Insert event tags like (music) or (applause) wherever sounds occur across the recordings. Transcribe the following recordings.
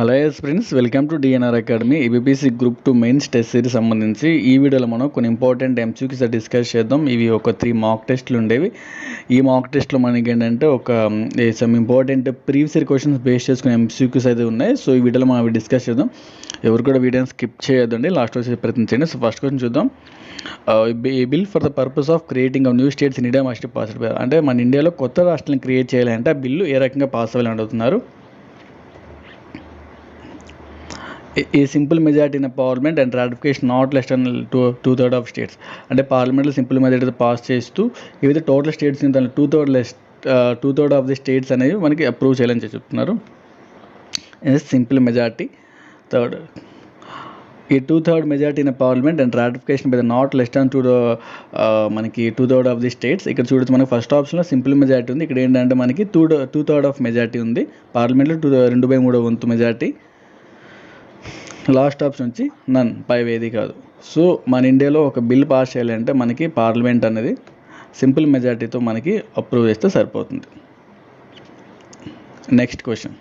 Hello yes friends welcome to DNR academy EBPC group two mains test series సంబంధించి. ఈ వీడియోలో మనం కొన్ని ఇంపార్టెంట్ ఎంసీక్యూస్ డిస్కస్ చేద్దాం. ఇవి ఒక త్రీ మాక్ టెస్ట్లు ఉండేవి. ఈ మాక్ టెస్ట్లో మనకి ఏంటంటే ఒక some important previous year questions base చేసుకునే ఎంసీక్యూస్ అయితే ఉన్నాయి. సో ఈ వీడియోలో మనం అవి డిస్కస్ చేద్దాం. ఎవరు కూడా వీడియోని స్కిప్ చేయొద్దండి. లాస్ట్ వచ్చి ప్రయత్నించండి సో ఫస్ట్ క్వశ్చన్ చూద్దాం. Bill for the purpose of creating of new states in India must pass అంటే మన ఇండియాలో కొత్త రాష్ట్రాలను క్రియేట్ చేయాలంటే ఆ బిల్లు ఏ రకంగా పాస్ అవ్వాలని అడుగుతున్నారు. A simple majority in parliament and ratification not less than two two third of states అంటే పార్లమెంట్లో సింపుల్ మెజారిటీ పాస్ చేస్తూ ఏవైతే total states two third less two third of the states అనేవి మనకి అప్రూవ్ చేయాలని చెప్తున్నారు. సింపుల్ మెజారిటీ థర్డ్ ఈ two third majority in parliament and ratification by the not less than two మనకి two third of the states ఇక్కడ చూడొచ్చు మనకి first ఆప్షన్లో సింపుల్ మెజారిటీ ఉంది. ఇక్కడ ఏంటంటే మనకి two two third of majority ఉంది. పార్లమెంట్లో టూ రెండు బై మూడో వంతు మెజారిటీ లాస్ట్ ఆప్షన్ వచ్చి నన్ పైవేది కాదు. సో మన ఇండియాలో ఒక బిల్ పాస్ చేయాలంటే మనకి పార్లమెంట్ అనేది సింపుల్ మెజార్టీతో మనకి అప్రూవ్ చేస్తే సరిపోతుంది. Next question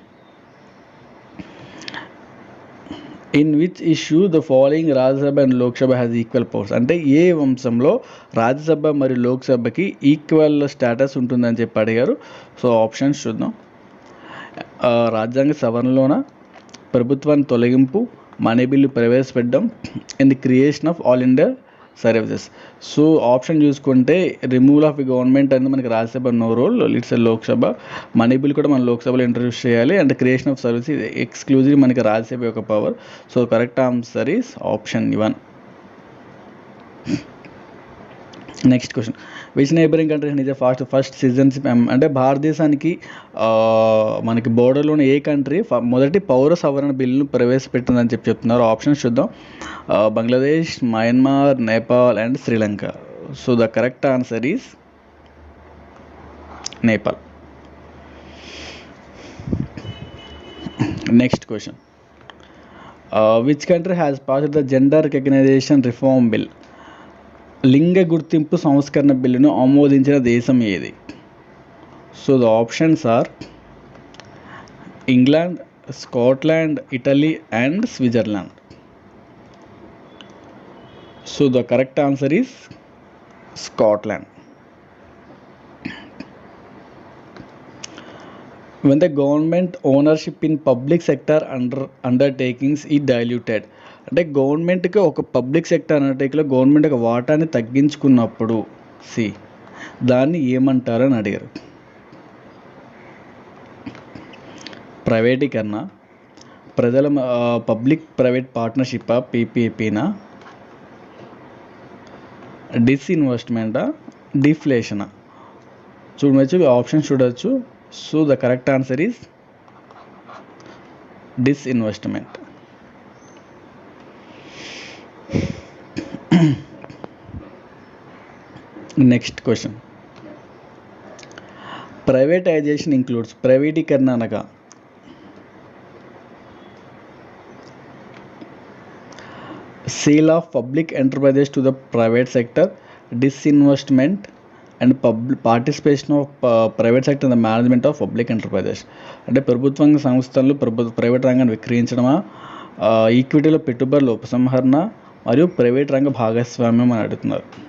in which issue the following Rajya Sabha and Lok Sabha has equal powers అంటే ఏ వంశంలో రాజ్యసభ మరియు లోక్సభకి ఈక్వల్ స్టేటస్ ఉంటుందని చెప్పి అడిగారు. సో ఆప్షన్స్ చూద్దాం. రాజ్యాంగ సవరణలోన? ప్రభుత్వాన్ని తొలగింపు మనీ బిల్లు ప్రవేశపెట్టడం and the creation of all India services so option చూసుకుంటే రిమూవల్ ఆఫ్ గవర్నమెంట్ అనేది మనకి Rajya Sabha no role it's Lok Sabha. Money bill కూడా మన లోక్సభలో ఇంట్రడ్యూస్ చేయాలి. And creation of service exclusive మనకి రాజ్యసభ యొక్క power so correct answer is option one next question which neighbouring countries నిజ ఫాస్ట్ ఫస్ట్ సిటిజన్షిప్ అంటే భారతదేశానికి మనకి బోర్డర్లోని ఏ కంట్రీ మొదటి పౌర సవరణ బిల్లును ప్రవేశపెట్టిందని చెప్పి చెప్తున్నారు. ఆప్షన్స్ చూద్దాం. Bangladesh Myanmar Nepal and Sri Lanka so the correct answer is Nepal next question which country has pass the gender recognization reform bill లింగ గుర్తింపు సంస్కరణ బిల్లును ఆమోదించిన దేశం ఏది? So the options are England Scotland Italy and Switzerland so the correct answer is Scotland when the government ownership in public sector under undertakings is diluted అంటే గవర్నమెంట్కి ఒక పబ్లిక్ సెక్టర్ అండర్టేక్లో గవర్నమెంట్ ఒక వాటాని తగ్గించుకున్నప్పుడు సి దాన్ని ఏమంటారని అడిగారు. ప్రైవేటీకరణ ప్రజల పబ్లిక్ ప్రైవేట్ పార్ట్నర్షిప్ పీపీపీనా? డిస్ఇన్వెస్ట్మెంటా? డిఫ్లేషనా? చూడవచ్చు ఆప్షన్ చూడవచ్చు so the correct answer is disinvestment. Next question privatization includes ప్రైవేటీకరణ అనగా sale of public enterprises to the private sector disinvestment and public participation of private sector in the management of public enterprises అంటే ప్రభుత్వ సంస్థలు ప్రభుత్వ private రంగాన్ని విక్రయించడమా? ఈక్విటీలో పెట్టుబడుల ఉపసంహరణ మరియు ప్రైవేట్ రంగ భాగస్వామ్యం అని అడుగుతున్నారు.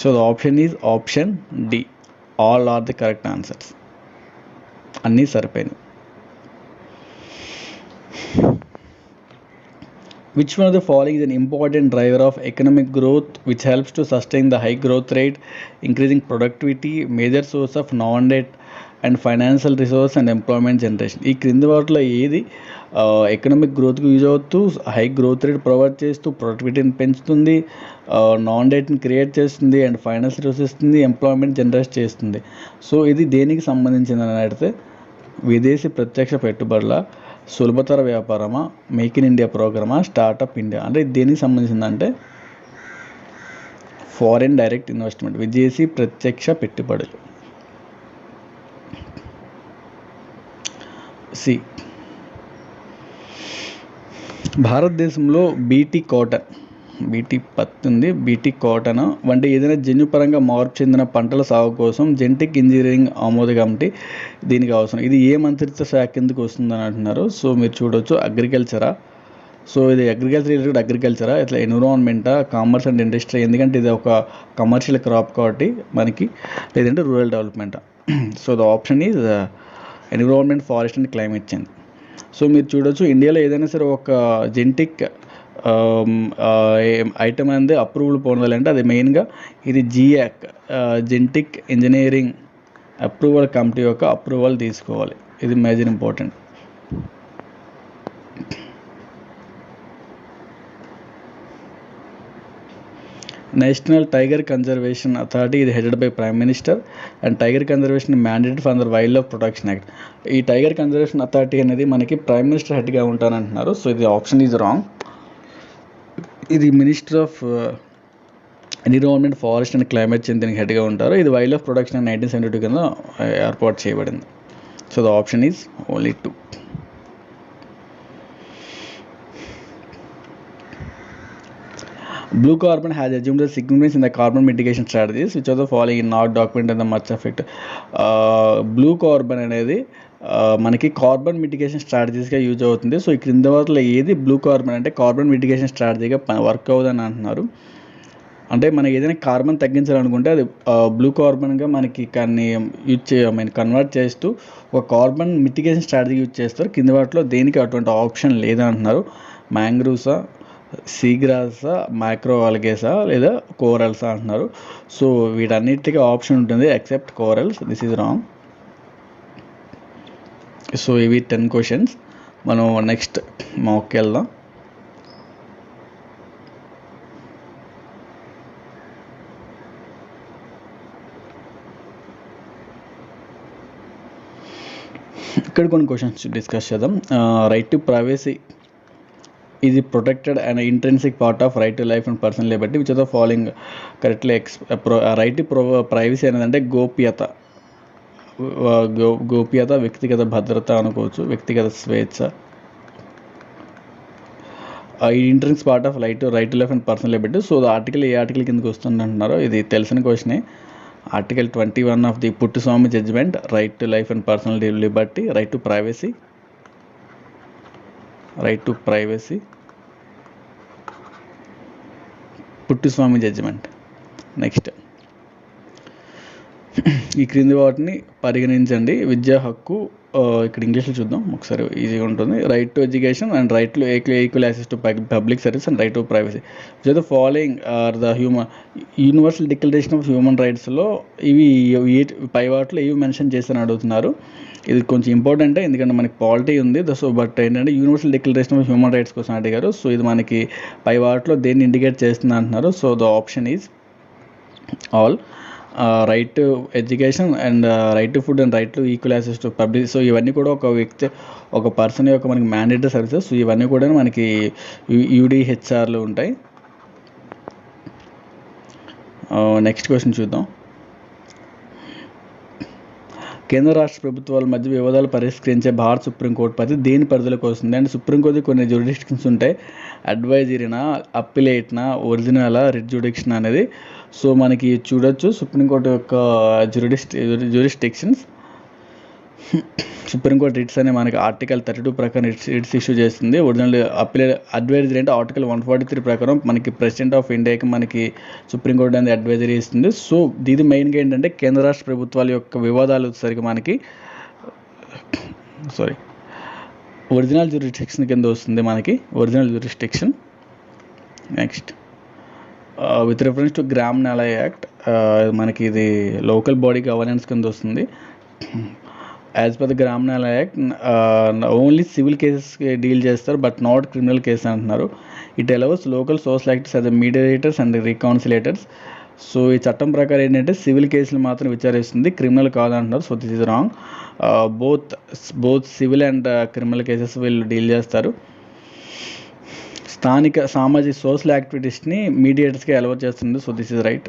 So the option is option D all are the correct answers అన్నీ సరిపోయినాయి. Which one of the following is an important driver of economic growth which helps to sustain the high growth rate increasing productivity major source of non debt and financial resource and employment generation ఈ క్రింది వాటిలో ఏది economic గ్రోత్కి use అవుతూ high growth rate provide చేస్తూ ప్రొడక్టివిటీని పెంచుతుంది నాన్ డేట్ని క్రియేట్ చేస్తుంది అండ్ ఫైనల్స్ రిసోర్స్ ఇస్తుంది ఎంప్లాయ్మెంట్ జనరేట్ చేస్తుంది. సో ఇది దేనికి సంబంధించింది అని అడిగితే విదేశీ ప్రత్యక్ష పెట్టుబడుల సులభతర వ్యాపారమా మేక్ ఇన్ ఇండియా ప్రోగ్రామా స్టార్టప్ ఇండియా అంటే దేనికి సంబంధించిందంటే ఫారిన్ డైరెక్ట్ ఇన్వెస్ట్మెంట్ విదేశీ ప్రత్యక్ష పెట్టుబడులు. సి భారతదేశంలో బీటీ కాటన్ బీటీ పత్తి ఉంది బీటీ కాటన్. వంటి ఏదైనా జన్యుపరంగా మార్పు చెందిన పంటల సాగు కోసం జెనెటిక్ ఇంజనీరింగ్ ఆమోద కమిటీ దీనికి అవసరం. ఇది ఏ మంత్రిత్వ శాఖ కిందకు వస్తుందని అంటున్నారు? సో మీరు చూడవచ్చు అగ్రికల్చరా? సో ఇది అగ్రికల్చర్ రిలేటెడ్ అగ్రికల్చరా? ఇట్లా ఎన్విరాన్మెంటా? Commerce and industry? ఎందుకంటే ఇది ఒక కమర్షియల్ క్రాప్ కాబట్టి మనకి లేదంటే rural development? So the option is uh, environment forest and climate change. So మీరు చూడొచ్చు. ఇండియాలో ఏదైనా సరే ఒక జెంటిక్ ఐటమ్ అనేది అప్రూవల్ పొందాలంటే అది మెయిన్గా ఇది GEAC genetic engineering approval committee యొక్క అప్రూవల్ తీసుకోవాలి. ఇది major important national tiger conservation authority ఇది headed by prime minister and tiger conservation mandate for the wildlife protection act ఈ టైగర్ కన్జర్వేషన్ అథారిటీ అనేది మనకి ప్రైమ్ మినిస్టర్ హెడ్గా ఉంటానంటున్నారు. సో ఇది ఆప్షన్ ఈజ్ రాంగ్ ఇది minister of environment forest and climate change దీనికి హెడ్గా ఉంటారు. ఇది wildlife production nineteen seventy two కింద ఏర్పాటు చేయబడింది. So the option is only two blue carbon has assume the significance in the carbon mitigation strategies which of the following not document and the much effect blue carbon అనేది మనకి carbon mitigation స్ట్రాటజీస్గా use అవుతుంది. So ఈ క్రింద వాటిలో ఏది blue carbon అంటే carbon mitigation స్ట్రాటజీగా వర్క్ అవుదని అంటున్నారు. అంటే మనం ఏదైనా కార్బన్ తగ్గించాలనుకుంటే అది బ్లూ కార్బన్గా మనకి కానీ యూజ్ చే మీన్ కన్వర్ట్ చేస్తూ ఒక కార్బన్ మిటిగేషన్ స్ట్రాటజీ యూజ్ చేస్తారు. కింద వాటిలో దేనికి అటువంటి ఆప్షన్ లేదంటున్నారు. మ్యాంగ్రూసా సీగ్రాసా మైక్రో ఆల్గేసా లేదా కోరల్సా అంటున్నారు. సో వీటన్నిటికీ ఆప్షన్ ఉంటుంది except corals this is wrong so ఇవి టెన్ క్వశ్చన్స్ మనం నెక్స్ట్ మాకు వెళ్దాం. ఇక్కడ కొన్ని క్వశ్చన్స్ డిస్కస్ చేద్దాం. రైట్ టు ప్రైవసీ ఇది protected and intrinsic part of right to life and personal liberty which of following correctly ex right to pro privacy అనేది అంటే గోప్యత. గో గోప్యత వ్యక్తిగత భద్రత అనుకోవచ్చు వ్యక్తిగత స్వేచ్ఛ. ఈ intrinsic part of right right to life and personal liberty so article A article కిందకి వస్తుందంటున్నారో ఇది తెలిసిన క్వశ్చనే article twenty one of the Puttaswamy judgment right to life and personal liberty right to privacy right to privacy Puttaswamy judgment next ఈ క్రింది వాటిని పరిగణించండి. విద్యా హక్కు ఇక్కడ ఇంగ్లీష్లో చూద్దాం. ఒకసారి ఈజీగా ఉంటుంది. Right to education and right to equal access to public service and right to privacy which the following are the human universal declaration of human రైట్స్లో ఇవి పై వాటిలో ఏవి మెన్షన్ చేస్తారని అడుగుతున్నారు. ఇది కొంచెం ఇంపార్టెంట్ ఎందుకంటే మనకి పాలిటీ ఉంది. సో బట్ ఏంటంటే universal declaration of human rights కోసం అడిగారు. సో ఇది మనకి పై వాటిలో దేన్ని ఇండికేట్ చేస్తుంది అంటున్నారు. So the option is all right to education and right to food and right to equal access to public so ఇవన్నీ కూడా ఒక వ్యక్తి ఒక పర్సన్ యొక్క మనకి మ్యాండేటరీ సర్వీసెస్ సో ఇవన్నీ కూడా మనకి యూడిహెచ్ఆర్లు ఉంటాయి. నెక్స్ట్ క్వశ్చన్ చూద్దాం. కేంద్ర రాష్ట్ర ప్రభుత్వాల మధ్య వివాదాలు పరిష్కరించే భారత సుప్రీంకోర్టు పరిధి దేని పరిధిలోకి వస్తుంది? అండ్ సుప్రీంకోర్టు కొన్ని జ్యూరిడిక్షన్స్ ఉంటాయి. అడ్వైజరీనా అప్పిలేట్నా ఒరిజినలా రిట్ జ్యుడిక్షన్ అనేది. సో మనకి చూడొచ్చు సుప్రీంకోర్టు యొక్క జ్యూరిడిస్ట్ జ్యూరిస్టిక్షన్స్ సుప్రీంకోర్టు రిట్స్ అనే మనకి ఆర్టికల్ థర్టీ టూ ప్రకారం రిట్స్ రిట్స్ ఇష్యూ చేస్తుంది. ఒరిజినల్ అప్లై అడ్వైజరీ అంటే ఆర్టికల్ వన్ ఫార్టీ త్రీ ప్రకారం మనకి ప్రెసిడెంట్ ఆఫ్ ఇండియాకి మనకి సుప్రీంకోర్టు అనేది అడ్వైజరీ ఇస్తుంది. సో ఇది మెయిన్గా ఏంటంటే కేంద్ర రాష్ట్ర ప్రభుత్వాల యొక్క వివాదాలు వచ్చేసరికి మనకి సారీ ఒరిజినల్ జ్యూరిస్టిక్షన్ కింద వస్తుంది మనకి. Original jurisdiction next with reference to Gram Nyayalaya act మనకి ఇది లోకల్ బాడీ గవర్నెన్స్ కింద వస్తుంది. As per the Gram Nyayalaya act only civil cases deal చేస్తారు బట్ నాట్ క్రిమినల్ కేసెస్ అంటున్నారు. It allows local social actors as mediators and reconciliators so ఈ చట్టం ప్రకారం ఏంటంటే సివిల్ కేసులు మాత్రం విచారిస్తుంది క్రిమినల్ కాదంటున్నారు. So this is wrong. Both both civil and criminal cases వీళ్ళు డీల్ చేస్తారు. స్థానిక సామాజిక సోషల్ యాక్టివిటీస్ని మీడియేటర్స్కి అలవర్ చేస్తుంది. So this is right.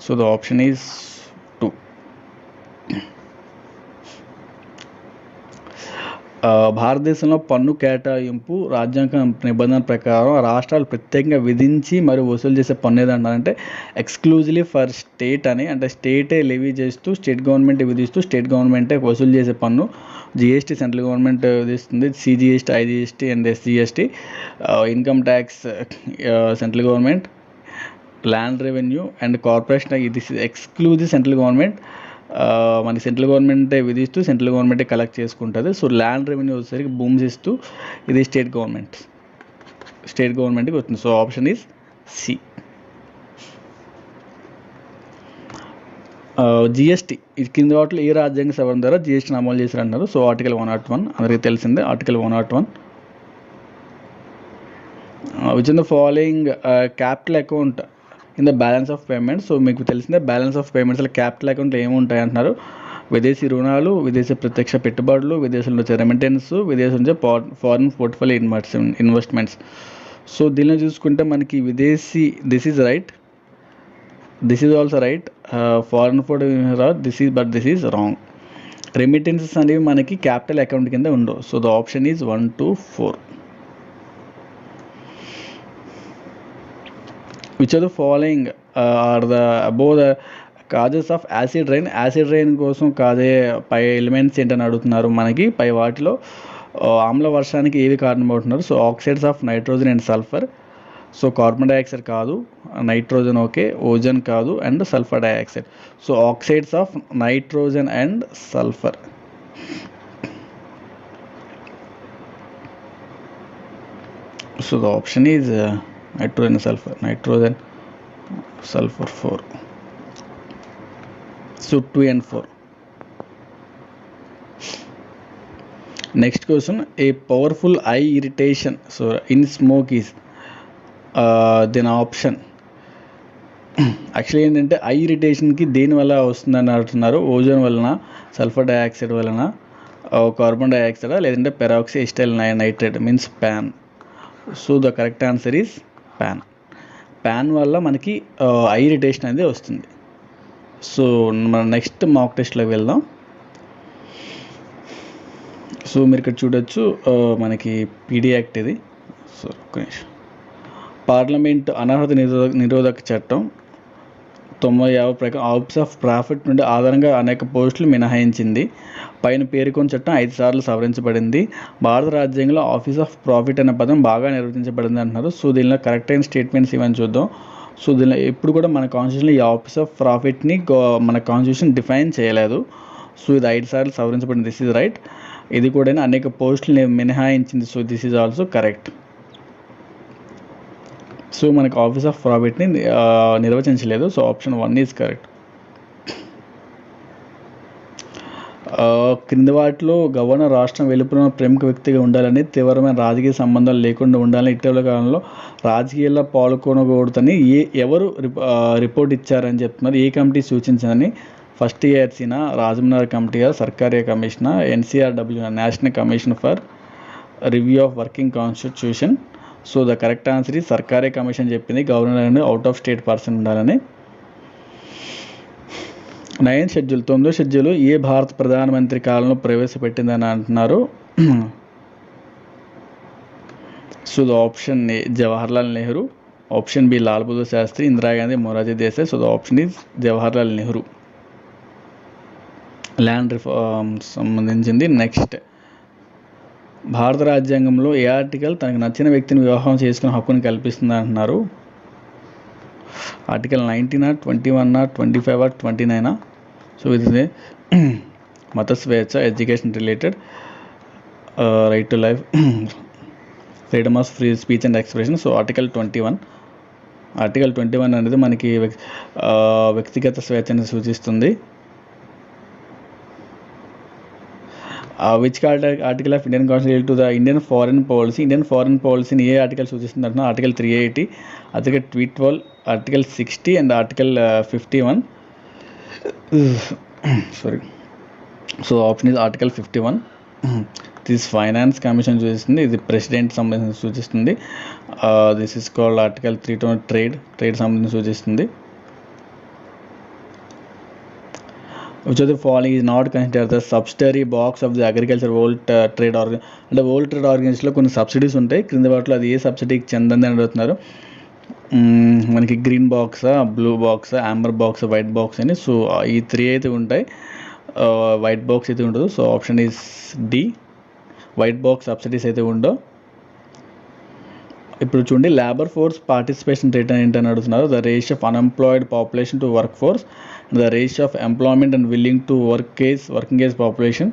So the option is two ఆ, భారతదేశంలో పన్ను కేటాయింపు రాజ్యాంగ నిబంధన ప్రకారం రాష్ట్రాలు ప్రత్యేకంగా విధించి మరి వసూలు చేసే పన్ను ఏదంటారంటే ఎక్స్క్లూజివ్లీ ఫర్ స్టేట్ అని. అంటే స్టేటే లెవీ చేస్తూ స్టేట్ గవర్నమెంట్ విధిస్తూ స్టేట్ గవర్నమెంటే వసూలు చేసే పన్ను జిఎస్టీ సెంట్రల్ గవర్నమెంట్ విధిస్తుంది. CGST IGST and SGST income tax central government land revenue and corporation ఇది ఎక్స్క్లూజివ్ సెంట్రల్ గవర్నమెంట్ మనకి సెంట్రల్ గవర్నమెంటే విధిస్తూ సెంట్రల్ గవర్నమెంటే కలెక్ట్ చేసుకుంటుంది. సో ల్యాండ్ రెవెన్యూ వచ్చేసరికి భూమ్స్ ఇస్తూ ఇది స్టేట్ గవర్నమెంట్ స్టేట్ గవర్నమెంట్కి వస్తుంది. So option is C GST ఇది కింద వాటిలో ఏ రాజ్యాంగ సవరణ ద్వారా జిఎస్టీని అమలు చేశారు అంటారు so article one nought one అందరికీ తెలిసిందే article one nought one which in the following capital account in the balance of payments so మీకు తెలిసిందే బ్యాలెన్స్ ఆఫ్ పేమెంట్స్ క్యాపిటల్ అకౌంట్లో ఏముంటాయి అంటున్నారు విదేశీ రుణాలు విదేశీ ప్రత్యక్ష పెట్టుబడులు విదేశంలో నుంచి రెమిటెన్స్ విదేశం నుంచి foreign portfolio invest investments so దీనిలో చూసుకుంటే మనకి విదేశీ this is right this is also right foreign food this is but this is wrong remittances అనేవి మనకి క్యాపిటల్ అకౌంట్ కింద ఉండవు. So the option is one two four which are the following are the above the causes of acid rain acid rain కోసం కాజే పై elements ఏంటని అడుగుతున్నారు మనకి. పై వాటిలో uh, ఆమ్ల వర్షానికి ఏవి కారణమవుతున్నారు so oxides of nitrogen and sulphur so carbon dioxide కాదు నైట్రోజన్ ఓకే ఓజన్ కాదు and sulphur dioxide so oxides of nitrogen and sulphur so the option is nitrogen sulphur nitrogen sulphur four. So two and four. Next question a powerful eye irritation so in smoke is దీని option. Actually ఏంటంటే eye ఇరిటేషన్కి దేని వల్ల వస్తుందని అంటున్నారు? Ozone వలన sulphur dioxide వలన carbon dioxide లేదంటే peroxy acetyl nitrate means PAN. So the correct answer is PAN PAN వల్ల మనకి ఐ ఇరిటేషన్ అనేది వస్తుంది. సో మన నెక్స్ట్ మాక్ టెస్ట్లోకి వెళ్దాం. సో మీరు ఇక్కడ చూడొచ్చు మనకి పీడీ యాక్ట్ ఇది. సో ఒక్క నిమిషం. పార్లమెంట్ అనర్హత నిరోధక నిరోధక చట్టం తొంభై యాభై ప్రకారం ఆఫీస్ ఆఫ్ ప్రాఫిట్ నుండి ఆధారంగా అనేక పోస్టులు మినహాయించింది. పైన పేర్కొన్న చట్టం ఐదు సార్లు సవరించబడింది. భారత రాజ్యాంగంలో ఆఫీస్ ఆఫ్ ప్రాఫిట్ అనే పదం బాగా నిర్వచించబడింది అంటున్నారు. సో దీనిలో కరెక్ట్ అయిన స్టేట్మెంట్స్ ఇవన్నీ చూద్దాం. సో దీనిలో ఎప్పుడు కూడా మన కాన్స్టిట్యూషన్లో ఈ ఆఫీస్ ఆఫ్ ప్రాఫిట్ని మన కాన్స్టిట్యూషన్ డిఫైన్ చేయలేదు. సో ఇది ఐదు సార్లు సవరించబడింది. This is right. ఇది కూడా అనేక పోస్టులు మినహాయించింది. So this is also correct. So మనకు ఆఫీస్ ఆఫ్ ప్రాఫిట్ని నిర్వచించలేదు. So option one is correct. క్రింది వాటిలో గవర్నర్ రాష్ట్రం వెలుపున ప్రముఖ వ్యక్తిగా ఉండాలని తీవ్రమైన రాజకీయ సంబంధాలు లేకుండా ఉండాలని ఇటీవల కాలంలో రాజకీయాల్లో పాల్గొనకూడదని ఏ ఎవరు రిపోర్ట్ ఇచ్చారని చెప్తున్నారు. ఏ కమిటీ సూచించిందని ఫస్ట్ ఇయర్సిన రాజమనగర్ కమిటీ గారు సర్కారీ commission ఎన్సీఆర్డబ్ల్యూ national commission for review of working constitution. So the correct answer ఈ సర్కారే కమిషన్ చెప్పింది. గవర్నర్ అనేది అవుట్ ఆఫ్ స్టేట్ పర్సన్ ఉండాలని. నైన్ షెడ్యూల్ తొమ్మిదో షెడ్యూల్ ఏ భారత ప్రధానమంత్రి కాలంలో ప్రవేశపెట్టిందని అంటున్నారు. So the option A Jawaharlal Nehru. Option B Lal Bahadur Sastry Indira Gandhi Morarji Desai. So the option is Jawaharlal Nehru. Land reform సంబంధించింది. నెక్స్ట్ భారత రాజ్యాంగంలో ఏ ఆర్టికల్ తనకు నచ్చిన వ్యక్తిని వివాహం చేసుకునే హక్కును కల్పిస్తుంది అంటున్నారు? ఆర్టికల్ నైన్టీనా ట్వంటీ వన్నా ట్వంటీ ఫైవ్ ఆర్ ట్వంటీ నైనా? సో ఇది (clears throat) మత స్వేచ్ఛ education related right to life freedom of free speech and expression so article twenty one article twenty one అనేది మనకి uh, వ్యక్తిగత స్వేచ్ఛను సూచిస్తుంది. Which article of Indian constitution to the Indian foreign policy Indian foreign పాలసీని ఏ article సూచిస్తుంది article three eighty article ట్వీ twelve article sixty and article fifty one sorry so option is article fifty one this finance commission సూచిస్తుంది ఇది president సంబంధించి సూచిస్తుంది this is called article three twenty trade trade సంబంధించి సూచిస్తుంది which of the following is not consider the subsidiary box of the agriculture world trade organ అంటే world trade ఆర్గనైజేషన్లో కొన్ని subsidies ఉంటాయి. క్రింద వాటిలో అది ఏ సబ్సిడీకి చెందని అని అడుగుతున్నారు. మనకి green box blue box amber box white box అని. సో ఈ త్రీ అయితే ఉంటాయి. వైట్ బాక్స్ అయితే ఉండదు. So option is D white box subsidies అయితే ఉండవు. ఇప్పుడు చూడండి లేబర్ ఫోర్స్ పార్టిసిపేషన్ రేట్ ఏంటని అడుగుతున్నారు. The ratio of unemployed population to work force the ratio of employment and willing to work case working age population.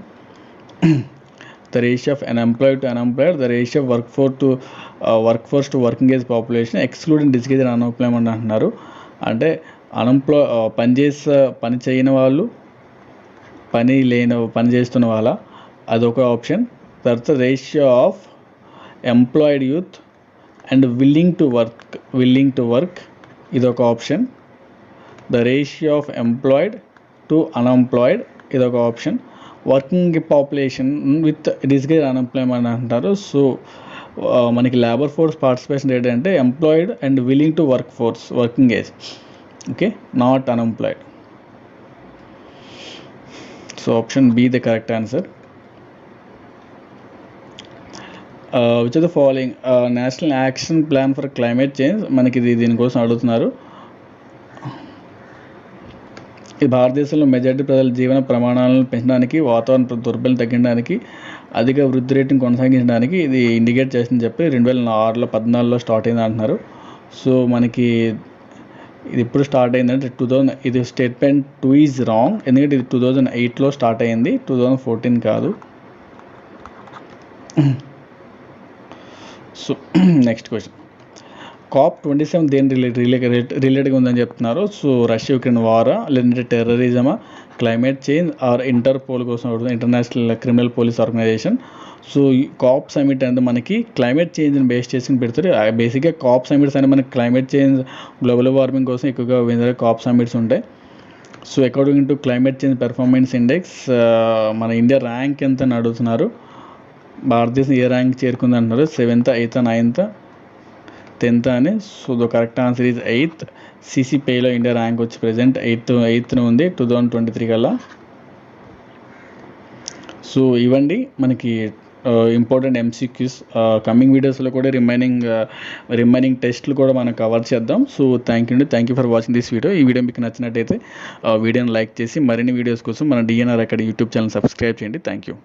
The ratio of unemployed to unemployed the ratio work for to work force to working age population excluding disguise and unemployment అంటున్నారు. అంటే unemploy పనిచేసే పని చేయని వాళ్ళు పని లేని పని చేస్తున్న వాళ్ళ అదొక ఆప్షన్. తర్వాత ratio of employed youth and willing to work willing to work ఇదొక option. The ratio of employed to unemployed ఇదొక option working population with disguise unemployment అంటారు. సో మనకి లేబర్ ఫోర్స్ పార్టిసిపేషన్ రేట్ అంటే employed and willing to work force working age okay not unemployed so option B the correct answer which of the following national action plan for climate change మనకి ఇది దీనికోసం అడుగుతున్నారు. ఈ భారతదేశంలో majority ప్రజల జీవన ప్రమాణాలను పెంచడానికి వాతావరణ దుర్బలం తగ్గించడానికి అధిక వృద్ధి రేటును కొనసాగించడానికి ఇది ఇండికేట్ చేసిందని చెప్పి రెండు వేల ఆరులో పద్నాలుగులో స్టార్ట్ అయింది అంటున్నారు. సో మనకి ఇది ఎప్పుడు స్టార్ట్ అయిందంటే టూ థౌజండ్ ఇది స్టేట్మెంట్ టూ ఈజ్ రాంగ్ ఎందుకంటే ఇది టూ థౌజండ్ ఎయిట్లో స్టార్ట్ అయింది టూ థౌజండ్ ఫోర్టీన్ కాదు. So (clears throat) next question COP twenty seven దేని రిలేట్ రిలే రిలేటెడ్గా ఉందని చెప్తున్నారు. సో రష్యా యుక్రెయిన్ వారా లేదంటే టెర్రరిజమా? క్లైమేట్ చేంజ్ ఆర్ ఇంటర్పోల్ కోసం international criminal police organisation. So ఈ కాప్ సమిట్ అనేది మనకి క్లైమేట్ చేంజ్ని బేస్ చేసుకుని పెడతారు బేసిక్గా కాప్ సమిట్స్ అనేది మనకి క్లైమేట్ చేంజ్ గ్లోబల్ వార్మింగ్ కోసం ఎక్కువగా వేరే కాప్ సమిట్స్ ఉంటాయి. So according to climate change performance index మన ఇండియా ర్యాంక్ ఎంత అని అడుగుతున్నారు. భారతదేశం ఏ ర్యాంక్ చేరుకుంది అంటున్నారు సెవెంత్ ఎయిత్ నైన్త్. టెన్త్ అని. So the correct answer is eighth సిసిపిఐలో India rank వచ్చి ప్రజెంట్ ఎయిత్ ఎయిత్న ఉంది. టూ థౌజండ్ ట్వంటీ త్రీ కల్లా. సో ఇవ్వండి. మనకి ఇంపార్టెంట్ ఎంసీక్యూస్ కమింగ్ వీడియోస్లో కూడా రిమైనింగ్ రిమైనింగ్ టెస్ట్లు కూడా మనం కవర్ చేద్దాం. సో థ్యాంక్ యూ అండి. Thank you for watching this video ఈ వీడియో మీకు నచ్చినట్టయితే వీడియోని లైక్ చేసి మరిన్ని వీడియోస్ కోసం మన డిఎన్ఆర్ అక్కడ యూట్యూబ్ ఛానల్ సబ్స్క్రైబ్ చేయండి. Thank you